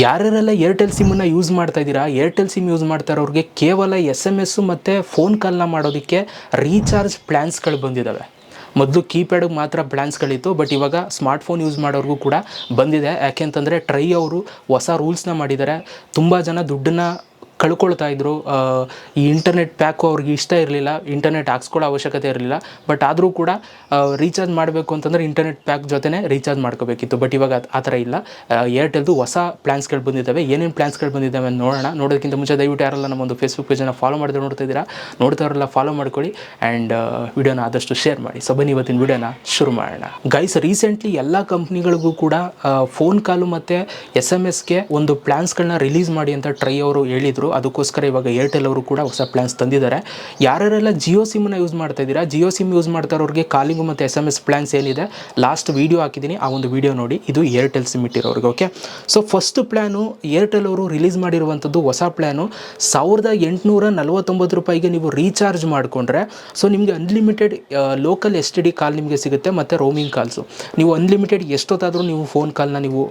ಯಾರ್ಯಾರೆಲ್ಲ Airtel ಸಿಮ್ಮನ್ನು use ಮಾಡ್ತಾ ಇದ್ದೀರಾ? Airtel sim use ಮಾಡ್ತಾ ಇರೋರಿಗೆ ಕೇವಲ ಎಸ್ ಎಂ ಎಸ್ಸು ಮತ್ತು ಫೋನ್ ಕಾಲ್ನ ಮಾಡೋದಕ್ಕೆ ರೀಚಾರ್ಜ್ ಪ್ಲ್ಯಾನ್ಸ್ಗಳು ಬಂದಿದ್ದಾವೆ ಮೊದಲು ಕೀಪ್ಯಾಡಿಗೆ ಮಾತ್ರ ಪ್ಲ್ಯಾನ್ಸ್ಗಳಿತ್ತು ಬಟ್ ಇವಾಗ ಸ್ಮಾರ್ಟ್ಫೋನ್ ಯೂಸ್ ಮಾಡೋರಿಗೂ ಕೂಡ ಬಂದಿದೆ. ಯಾಕೆಂತಂದರೆ ಟ್ರೈ ಅವರು ಹೊಸ ರೂಲ್ಸ್ನ ಮಾಡಿದ್ದಾರೆ. ತುಂಬ ಜನ ದುಡ್ಡನ್ನ ಕಳ್ಕೊಳ್ತಾ ಇದ್ರು. ಈ ಇಂಟರ್ನೆಟ್ ಪ್ಯಾಕು ಅವ್ರಿಗೆ ಇಷ್ಟ ಇರಲಿಲ್ಲ ಇಂಟರ್ನೆಟ್ ಹಾಕ್ಸ್ಕೊಳ್ಳೋ ಅವಶ್ಯಕತೆ ಇರಲಿಲ್ಲ. ಬಟ್ ಆದರೂ ಕೂಡ ರೀಚಾರ್ಜ್ ಮಾಡಬೇಕು ಅಂತಂದರೆ ಇಂಟರ್ನೆಟ್ ಪ್ಯಾಕ್ ಜೊತೆನೇ ರೀಚಾರ್ಜ್ ಮಾಡ್ಕೋಬೇಕಿತ್ತು. ಬಟ್ ಇವಾಗ ಆ ಥರ ಇಲ್ಲ. ಏರ್ಟೆಲ್ದು ಹೊಸ ಪ್ಲ್ಯಾನ್ಸ್ಗಳು ಬಂದಿದ್ದಾವೆ. ಏನೇನು ಪ್ಲ್ಯಾನ್ಸ್ಗಳು ಬಂದಿದ್ದಾವೆ ಅಂತ ನೋಡೋಣ. ನೋಡೋದಕ್ಕಿಂತ ಮುಂಚೆ ದಯವಿಟ್ಟು ಯಾರಲ್ಲ ನಮ್ಮ ಒಂದು ಫೇಸ್ಬುಕ್ ಪೇಜನ್ನು ಫಾಲೋ ಮಾಡಿದ್ರೆ ನೋಡ್ತಾ ಇದ್ದೀರಾ ನೋಡ್ತಾರಲ್ಲ ಫಾಲೋ ಮಾಡ್ಕೊಳ್ಳಿ. ಆ್ಯಂಡ್ ವಿಡಿಯೋನ ಆದಷ್ಟು ಶೇರ್ ಮಾಡಿ. ಸೊ ಬನ್ನಿ ಇವತ್ತಿನ ವಿಡಿಯೋನ ಶುರು ಮಾಡೋಣ. ಗೈಸ್ ರೀಸೆಂಟ್ಲಿ ಎಲ್ಲ ಕಂಪ್ನಿಗಳಿಗೂ ಕೂಡ ಫೋನ್ ಕಾಲು ಮತ್ತು ಎಸ್ ಎಂ ಎಸ್ಗೆ ಒಂದು ಪ್ಲ್ಯಾನ್ಸ್ಗಳನ್ನ ರಿಲೀಸ್ ಮಾಡಿ ಅಂತ ಟ್ರೈ ಅವರು ಹೇಳಿದರು. ಅದಕ್ಕೋಸ್ಕರ ಇವಾಗ ಏರ್ಟೆಲ್ ಅವರು ಕೂಡ ಹೊಸ ಪ್ಲ್ಯಾನ್ಸ್ ತಂದಿದ್ದಾರೆ. ಯಾರ್ಯಾರೆಲ್ಲ ಜಿಯೋ ಸಿಮ್ನ ಯೂಸ್ ಮಾಡ್ತಾ ಇದ್ದೀರಾ? ಜಿಯೋ ಸಿಮ್ ಯೂಸ್ ಮಾಡ್ತಾ ಇರೋರಿಗೆ ಕಾಲಿಂಗು ಮತ್ತು ಎಸ್ ಎಂ ಎಸ್ ಪ್ಲ್ಯಾನ್ಸ್ ಏನಿದೆ ಲಾಸ್ಟ್ ವೀಡಿಯೋ ಹಾಕಿದ್ದೀನಿ. ಆ ಒಂದು ವೀಡಿಯೋ ನೋಡಿ. ಇದು Airtel sim ಇಟ್ಟಿರೋರಿಗೆ okay so first plan Airtel ಅವರು ರಿಲೀಸ್ ಮಾಡಿರುವಂಥದ್ದು ಹೊಸ ಪ್ಲ್ಯಾನು ಸಾವಿರದ ಎಂಟುನೂರ ನಲವತ್ತೊಂಬತ್ತು ರೂಪಾಯಿಗೆ ನೀವು ರೀಚಾರ್ಜ್ ಮಾಡಿಕೊಂಡ್ರೆ ಸೊ ನಿಮಗೆ unlimited local S T D call ನಿಮಗೆ ಸಿಗುತ್ತೆ ಮತ್ತು ರೋಮಿಂಗ್ ಕಾಲ್ಸು ನೀವು ಅನ್ಲಿಮಿಟೆಡ್ ಎಷ್ಟೊತ್ತಾದರೂ ನೀವು ಫೋನ್ ಕಾಲ್ನ ನೀವು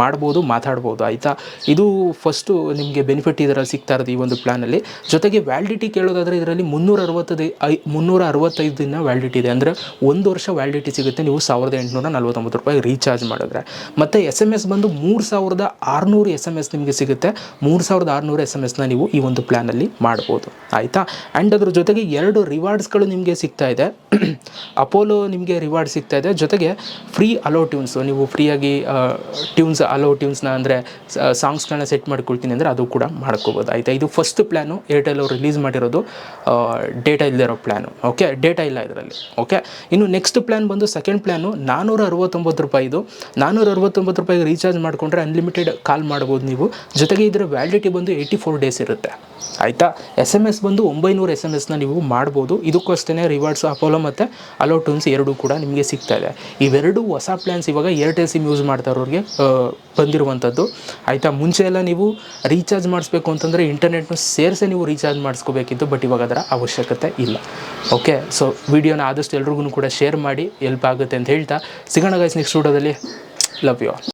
ಮಾಡ್ಬೋದು, ಮಾತಾಡ್ಬೋದು, ಆಯಿತಾ? ಇದು ಫಸ್ಟು ನಿಮಗೆ ಬೆನಿಫಿಟ್ ಇದರಲ್ಲಿ ಸಿಗ್ತಾ ಇರೋದು ಈ ಒಂದು ಪ್ಲ್ಯಾನಲ್ಲಿ ಜೊತೆಗೆ ವ್ಯಾಲಿಡಿಟಿ ಕೇಳೋದಾದರೆ ಇದರಲ್ಲಿ ಮುನ್ನೂರ ಅರವತ್ತೈದು ಐ ಮುನ್ನೂರ ಅರವತ್ತೈದು ದಿನ ವ್ಯಾಲಿಡಿಟಿ ಇದೆ. ಅಂದರೆ ಒಂದು ವರ್ಷ ವ್ಯಾಲಿಡಿಟಿ ಸಿಗುತ್ತೆ. ನೀವು ಸಾವಿರದ ಎಂಟುನೂರ ನಲ್ವತ್ತೊಂಬತ್ತು ರೂಪಾಯಿ ರೀಚಾರ್ಜ್ ಮಾಡಿದ್ರೆ. ಮತ್ತು ಎಸ್ ಎಂ ಎಸ್ ಬಂದು ಮೂರು ಸಾವಿರದ ಆರುನೂರು ಎಸ್ ಎಂ ಎಸ್ ನಿಮಗೆ ಸಿಗುತ್ತೆ. ಮೂರು ಸಾವಿರದ ಆರುನೂರು ಎಸ್ ಎಂ ಎಸ್ನ ನೀವು ಈ ಒಂದು ಪ್ಲ್ಯಾನಲ್ಲಿ ಮಾಡ್ಬೋದು. ಆಯಿತಾ? ಆ್ಯಂಡ್ ಅದ್ರ ಜೊತೆಗೆ ಎರಡು ರಿವಾರ್ಡ್ಸ್ಗಳು ನಿಮಗೆ ಸಿಗ್ತಾ ಇದೆ. ಅಪೋಲೋ ನಿಮಗೆ ರಿವಾರ್ಡ್ ಸಿಗ್ತಾ ಇದೆ. ಜೊತೆಗೆ ಫ್ರೀ ಅಲೋ ಟ್ಯೂನ್ಸು ನೀವು ಫ್ರೀಯಾಗಿ ಟ್ಯೂನ್ಸ್ ಅಲೋ ಟ್ಯೂನ್ಸ್ನ ಅಂದರೆ ಸಾಂಗ್ಸ್ಗಳನ್ನ ಸೆಟ್ ಮಾಡ್ಕೊಳ್ತೀನಿ ಅಂದರೆ ಅದು ಕೂಡ ಮಾಡ್ಕೋಬೋದು. ಆಯಿತಾ? ಇದು ಫಸ್ಟ್ ಪ್ಲ್ಯಾನು ಏರ್ಟೆಲ್ ಅವರು ರಿಲೀಸ್ ಮಾಡಿರೋದು ಡೇಟಾ ಇರೋ ಪ್ಲ್ಯಾನು ಓಕೆ ಡೇಟಾ ಇಲ್ಲ ಇದರಲ್ಲಿ. ಓಕೆ ಇನ್ನು ನೆಕ್ಸ್ಟ್ ಪ್ಲ್ಯಾನ್ ಬಂದು ಸೆಕೆಂಡ್ ಪ್ಲ್ಯಾನು ನಾನ್ನೂರ ಅರವತ್ತೊಂಬತ್ತು ರೂಪಾಯಿದು ನಾನ್ನೂರ ಅರವತ್ತೊಂಬತ್ತು ರೂಪಾಯಿಗೆ ರೀಚಾರ್ಜ್ ಮಾಡಿಕೊಂಡ್ರೆ ಅನ್ಲಿಮಿಟೆಡ್ ಕಾಲ್ ಮಾಡ್ಬೋದು ನೀವು. ಜೊತೆಗೆ ಇದರ ವ್ಯಾಲಿಡಿಟಿ ಬಂದು ಏಯ್ಟಿ ಫೋರ್ ಡೇಸ್ ಇರುತ್ತೆ. ಆಯಿತಾ? ಎಸ್ ಎಂ ಎಸ್ ಬಂದು ಒಂಬೈನೂರು ಎಸ್ ಎಂ ಎಸ್ನ ನೀವು ಮಾಡ್ಬೋದು. ಇದಕ್ಕೂ ರಿವಾರ್ಡ್ಸ್ ರಿವಾರ್ಡ್ಸು ಅಪೋಲೋ ಮತ್ತು ಅಲೋ ಟೂನ್ಸ್ ಎರಡೂ ಕೂಡ ನಿಮಗೆ ಸಿಗ್ತಾ ಇದೆ. ಇವೆರಡು ಹೊಸ ಪ್ಲ್ಯಾನ್ಸ್ ಇವಾಗ ಏರ್ಟೆಲ್ ಸಿಮ್ ಯೂಸ್ ಮಾಡ್ತಾ ಇರೋರಿಗೆ ಬಂದಿರುವಂಥದ್ದು. ಆಯಿತಾ? ಮುಂಚೆ ಎಲ್ಲ ನೀವು ರೀಚಾರ್ಜ್ ಮಾಡಿಸ್ಬೇಕು ಅಂತಂದರೆ ಇಂಟರ್ನೆಟ್ನ ಸೇರಿಸಿ ನೀವು ರೀಚಾರ್ಜ್ ಮಾಡಿಸ್ಕೋಬೇಕಿತ್ತು ಬಟ್ ಇವಾಗ ಅದರ ಅವಶ್ಯಕತೆ ಇಲ್ಲ. ಓಕೆ ಸೊ ವಿಡಿಯೋನ ಆದಷ್ಟು ಎಲ್ರಿಗೂ ಕೂಡ ಶೇರ್ ಮಾಡಿ ಎಲ್ಪ್ ಆಗುತ್ತೆ ಅಂತ ಹೇಳ್ತಾ, ಸಿಗೋಣ ಗೈಸ್ ನೆಕ್ಸ್ಟ್ ವಿಡಿಯೋದಲ್ಲಿ. Love you